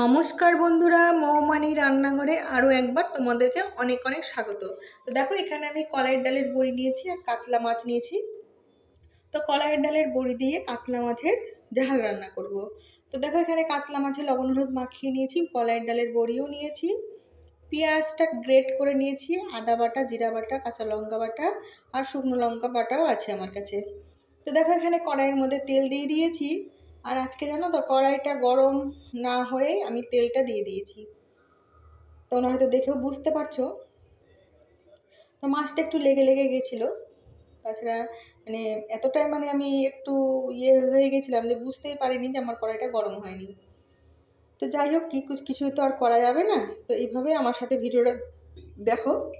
নমস্কার বন্ধুরা, মৌমানি রান্নাঘরে আরও একবার তোমাদেরকে অনেক অনেক স্বাগত। তো দেখো, এখানে আমি কলাইয়ের ডালের বড়ি নিয়েছি আর কাতলা মাছ নিয়েছি। তো কলাইয়ের ডালের বড়ি দিয়ে কাতলা মাছের ঝাল রান্না করব। তো দেখো, এখানে কাতলা মাছের লবণ হলুদ মাখিয়ে নিয়েছি, কলাইয়ের ডালের বড়িও নিয়েছি। পেঁয়াজটা গ্রেট করে নিয়েছি, আদা বাটা, জিরা বাটা, কাঁচা লঙ্কা বাটা আর শুকনো লঙ্কা বাটাও আছে আমার কাছে। তো দেখো, এখানে কড়াইয়ের মধ্যে তেল দিয়ে দিয়েছি। আর আজকে জানো তো, কড়াইটা গরম না হয়ে আমি তেলটা দিয়ে দিয়েছি। তোমরা হয়তো দেখেও বুঝতে পারছ। তো মাছটা একটু লেগে লেগে গেছিল। তাছাড়া মানে এতটাই মানে আমি একটু ইয়ে হয়ে গেছিলাম যে বুঝতেই পারিনি যে আমার কড়াইটা গরম হয়নি। তো যাই হোক, কি কিছু তো আর করা যাবে না। তো এইভাবে আমার সাথে ভিডিওটা দেখো।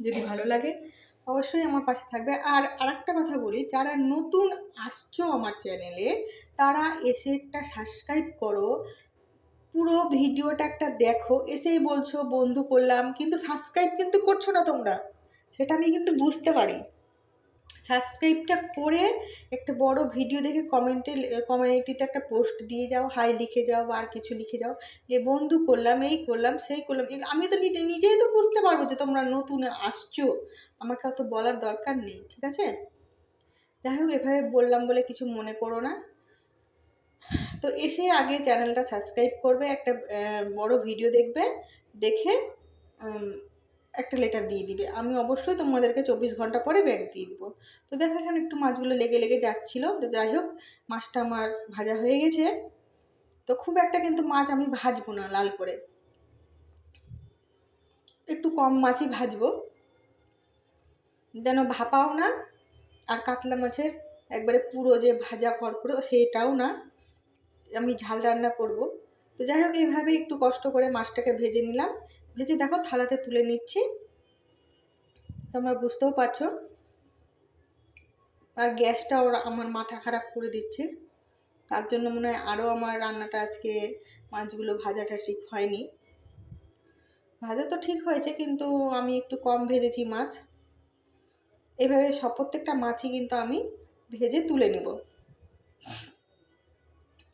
যদি ভালো লাগে অবশ্যই আমার পাশে থাকবে। আর আরেকটা কথা বলি, যারা নতুন আসছো আমার চ্যানেলে তারা এসে একটা সাবস্ক্রাইব করো। পুরো ভিডিওটা একটা দেখো, এসেই বলছো, বন্ধু করলাম। কিন্তু সাবস্ক্রাইব কিন্তু করছ না তোমরা। সেটা আমি কিন্তু বুঝতে পারি। সাবস্ক্রাইবটা করে একটা বড় ভিডিও দেখে কমেন্টে কমিউনিটিতে একটা পোস্ট দিয়ে যাও হাই লিখে যাও বা আর কিছু লিখে যাও। যে বন্ধু করলাম, এই করলাম, সেই করলাম। আমি তো নিজে, নিজেই তো বুঝতে পারব যে তোমরা নতুন আসছো। আমাকে অত বলার দরকার নেই, ঠিক আছে? যাই হোক, এভাবে বললাম বলে কিছু মনে করো না। তো এসে আগে চ্যানেলটা সাবস্ক্রাইব করবে, একটা বড় ভিডিও দেখবে, দেখে একটা লেটার দিয়ে দিবে। আমি অবশ্যই তোমাদেরকে চব্বিশ ঘণ্টা পরে ব্যাগ দিয়ে দিব। তো দেখো এখানে একটু মাছগুলো লেগে লেগে যাচ্ছিল। তো যাই হোক, মাছটা আমার ভাজা হয়ে গেছে। তো খুব একটা কিন্তু মাছ আমি ভাজবো না লাল করে। একটু কম মাছই ভাজবো। যেন ভাপাও না আর কাতলা মাছের একবারে পুরো যে ভাজা করকরে সেটাও না। আমি ঝাল রান্না করব। তো যাই হোক এইভাবে একটু কষ্ট করে মাছটাকে ভেজে নিলাম। ভেজে দেখো থালাতে তুলে নিচ্ছি। তোমরা বুঝতেও পারছ। আর গ্যাসটা ওরা আমার মাথা খারাপ করে দিচ্ছে। তার জন্য মনে হয় আরও আমার রান্নাটা আজকে মাছগুলো ভাজাটা ঠিক হয়নি। ভাজা তো ঠিক হয়েছে, কিন্তু আমি একটু কম ভেজেছি মাছ। এভাবে সব প্রত্যেকটা মাছই কিন্তু আমি ভেজে তুলে নেব।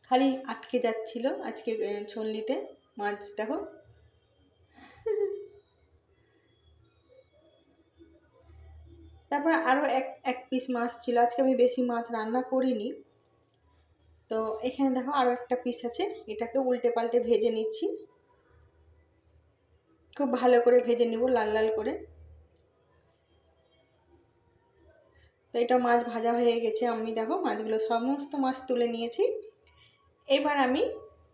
খালি আটকে যাচ্ছিল আজকে ছল্লিতে মাছ দেখো। তারপর আরও এক এক পিস মাছ ছিল। আজকে আমি বেশি মাছ রান্না করিনি। তো এখানে দেখো আরও একটা পিস আছে। এটাকে উল্টে পাল্টে ভেজে নিচ্ছি। খুব ভালো করে ভেজে নিব, লাল লাল করে। তো এটা মাছ ভাজা হয়ে গেছে। আমি দেখো মাছগুলো সমস্ত মাছ তুলে নিয়েছি। এবার আমি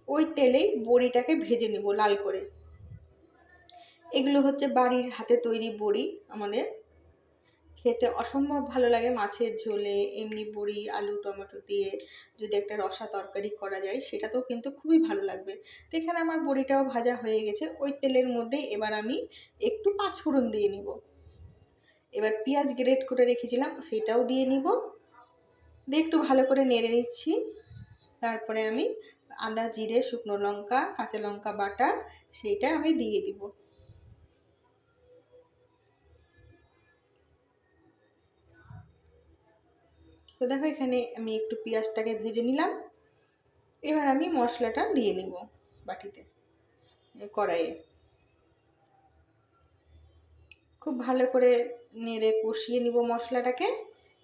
ওই তেলেই বড়িটাকে ভেজে নেব লাল করে। এগুলো হচ্ছে বাড়ির হাতে তৈরি বড়ি আমাদের। খেতে অসম্ভব ভালো লাগে মাছের ঝোলে, এমনি বড়ি আলু, টমেটো দিয়ে যদি একটা রসা তরকারি করা যায়, সেটাতেও কিন্তু খুবই ভালো লাগবে। তো এখানে আমার বড়িটাও ভাজা হয়ে গেছে, ওই তেলের মধ্যে এবার আমি একটু পাঁচফোড়ন দিয়ে নিব। এবার পেঁয়াজ গ্রেট করে রেখেছিলাম সেটাও দিয়ে নিব। দিয়ে একটু ভালো করে নেড়ে নিচ্ছি। তারপরে আমি আদা, জিরে, শুকনো লঙ্কা, কাঁচা লঙ্কা বাটা, সেইটা আমি দিয়ে দিব। তো দেখো এখানে আমি একটু পেঁয়াজটাকে ভেজে নিলাম। এবার আমি মশলাটা দিয়ে নিব বাটিতে কড়াইয়ে। খুব ভালো করে নেড়ে কষিয়ে নিব মশলাটাকে।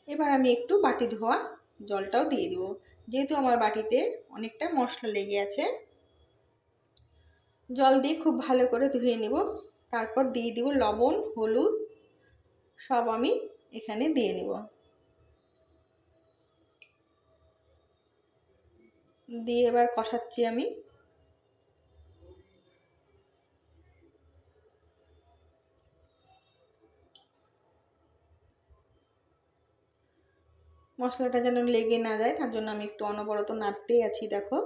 এবার আমি একটু বাটি ধোয়া জলটাও দিয়ে দিব। যেহেতু আমার বাটিতে অনেকটা মশলা লেগে আছে, জল দিয়ে খুব ভালো করে ধুয়ে নিব। তারপর দিয়ে দিব লবণ, হলুদ, সব আমি এখানে দিয়ে নিব। দিয়ে এবার কষাচ্ছি আমি। মশলাটা যেন লেগে না যায়, তার জন্য আমি একটু অনবরত নাড়তেই আছি, দেখো।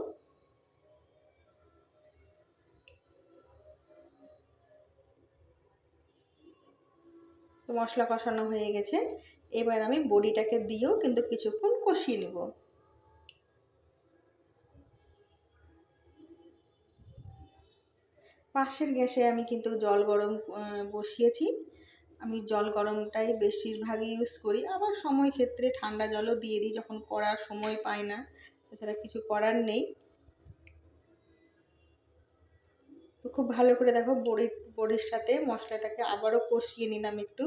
তো মশলা কষানো হয়ে গেছে। এবার আমি বড়িটাকে দিয়েও কিন্তু কিছুক্ষণ কষিয়ে নেব। পাশের গ্যাসে আমি কিন্তু জল গরম বসিয়েছি। আমি জল গরমটাই বেশিরভাগই ইউজ করি। আবার সময় ক্ষেত্রে ঠান্ডা জলও দিয়ে দিই যখন করার সময় পাই না। তাছাড়া কিছু করার নেই। তো খুব ভালো করে দেখো বড়ির বড়ির সাথে মশলাটাকে আবারও কষিয়ে নিলাম একটু।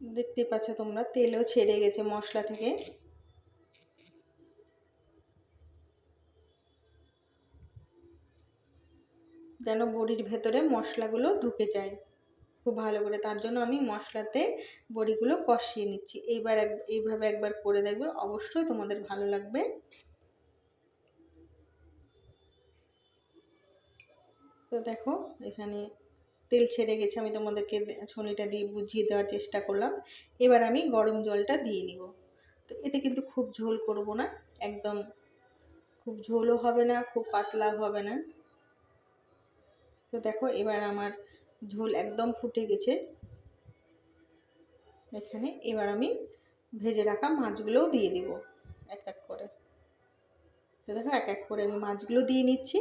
দেখতে পাচ্ছ তোমরা তেলও ছেড়ে গেছে মশলা থেকে। যেন বড়ির ভেতরে মশলাগুলো ঢুকে যায়। খুব ভালো করে তার জন্য আমি মশলাতে বড়িগুলো কষিয়ে নিচ্ছি। এইবার এক, এইভাবে একবার করে দেখবে, অবশ্যই তোমাদের ভালো লাগবে। তো দেখো, এখানে তেল ছেড়ে গেছে, আমি তোমাদেরকে ছনিটা দিয়ে বুঝিয়ে দেওয়ার চেষ্টা করলাম। এবার আমি গরম জলটা দিয়ে নিব। তো এতে কিন্তু খুব ঝোল করব না, একদম খুব ঝোলও হবে না, খুব পাতলা হবে না। তো দেখো, এবার আমার ঝোল একদম ফুটে গেছে। এখানে এবার আমি ভেজে রাখা মাছগুলোও দিয়ে দিব এক এক করে। তো দেখো, এক এক করে আমি মাছগুলো দিয়ে নিচ্ছি।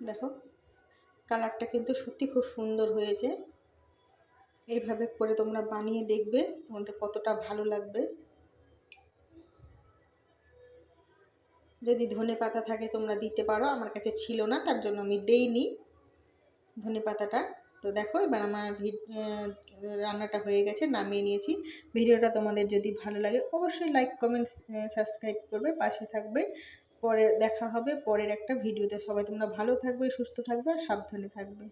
দেখো, কালারটা কিন্তু সত্যি খুব সুন্দর হয়েছে। এইভাবে করে তোমরা বানিয়ে দেখবে, তোমাদের কতটা ভালো লাগবে। যদি ধনে পাতা থাকে তোমরা দিতে পারো, আমার কাছে ছিল না, তার জন্য আমি দেইনি ধনে পাতাটা। তো দেখো, এবার আমার রান্নাটা হয়ে গেছে, নামিয়ে নিয়েছি। ভিডিওটা তোমাদের যদি ভালো লাগে, অবশ্যই লাইক কমেন্ট সাবস্ক্রাইব করবে, পাশে থাকবে। পরে দেখা হবে, পরের একটা ভিডিওতে। সবাই তোমরা ভালো থাকবে, সুস্থ থাকবে, আর সাবধানে থাকবে।